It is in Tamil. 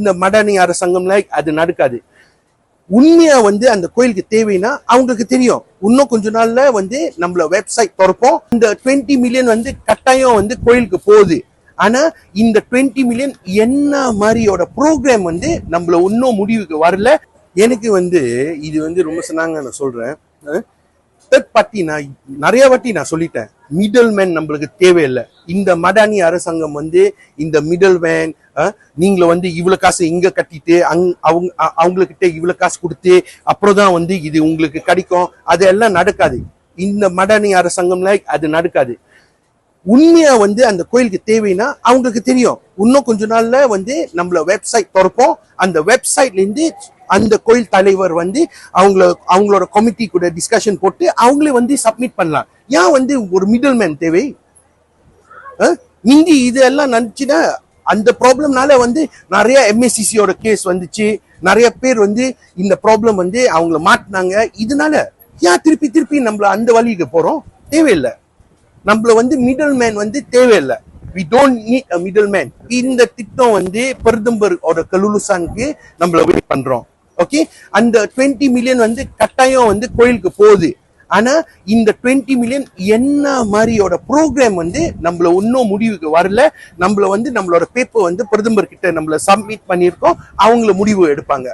இந்த மடானி அரசாங்கம்ல அது நடக்காது. உண்மையா வந்து அந்த கோயிலுக்கு தேவைன்னா அவங்களுக்கு தெரியும். இன்னும் கொஞ்ச நாள்ல வந்து நம்மள வெப்சைட் திறப்போம். இந்த 20 மில்லியன் வந்து கட்டாயம் வந்து கோயிலுக்கு போகுது. ஆனா இந்த 20 மில்லியன் என்ன மாதிரியோட ப்ரோக்ராம் வந்து நம்மள இன்னும் முடிவுக்கு வரல. எனக்கு வந்து இது வந்து ரொம்ப சொன்னாங்க நான் சொல்றேன். தேர்ட் பார்ட்டி நான் நிறைய வாட்டி நான் சொல்லிட்டேன். மிடில் மேன் நம்மளுக்கு தேவையில்லை. இந்த மடானி அரசாங்கம் வந்து இந்த மிடில் மேன் நீங்கள வந்து இவ்வளவு காசு இங்க கட்டிட்டு அங் அவங்க அவங்கக்கிட்ட இவ்வளவு காசு கொடுத்து அப்புறம் தான் வந்து இது உங்களுக்கு கிடைக்கும். அதெல்லாம் நடக்காது. இந்த மடானி அரசாங்கம்ல அது நடக்காது. உண்மையா வந்து அந்த கோயிலுக்கு தேவைன்னா அவங்களுக்கு தெரியும். இன்னும் கொஞ்ச நாள்ல வந்து நம்மள வெப்சைட் திறப்போம். அந்த வெப்சைட்ல இருந்து அந்த கோயில் தலைவர் வந்து அவங்கள அவங்களோட கமிட்டி கூட டிஸ்கஷன் போட்டு அவங்களே வந்து சப்மிட் பண்ணலாம். ஏன் வந்து ஒரு மிடில் மேன் தேவை அஹ்? இதெல்லாம் நினைச்சுன்னா அந்த ப்ராப்ளம்னால வந்து நிறைய எம்எஸ்சிசியோட கேஸ் வந்துச்சு. நிறைய பேர் வந்து இந்த ப்ராப்ளம் வந்து அவங்கள மாட்டினாங்க. இதனால ஏன் திருப்பி திருப்பி நம்மள அந்த வழிக்கு போறோம்? தேவையில்லை. நம்மள வந்து மிடில் மேன் வந்து தேவையில்லை. We don't need a middle man இந்த திட்டம் வந்து பிரதமரோட கலுலுசானுக்கு நம்மள வெயிட் பண்றோம். ஓகே அந்த 20 மில்லியன் வந்து கட்டாயம் வந்து கோயிலுக்கு போகுது. ஆனா இந்த 20 மில்லியன் என்ன மாதிரியோட ப்ரோக்ராம் வந்து நம்மள இன்னும் முடிவுக்கு வரல. நம்மள வந்து நம்மளோட பேப்பர் வந்து பிரதமர் கிட்ட நம்மள சப்மிட் பண்ணியிருக்கோம். அவங்கள முடிவு எடுப்பாங்க.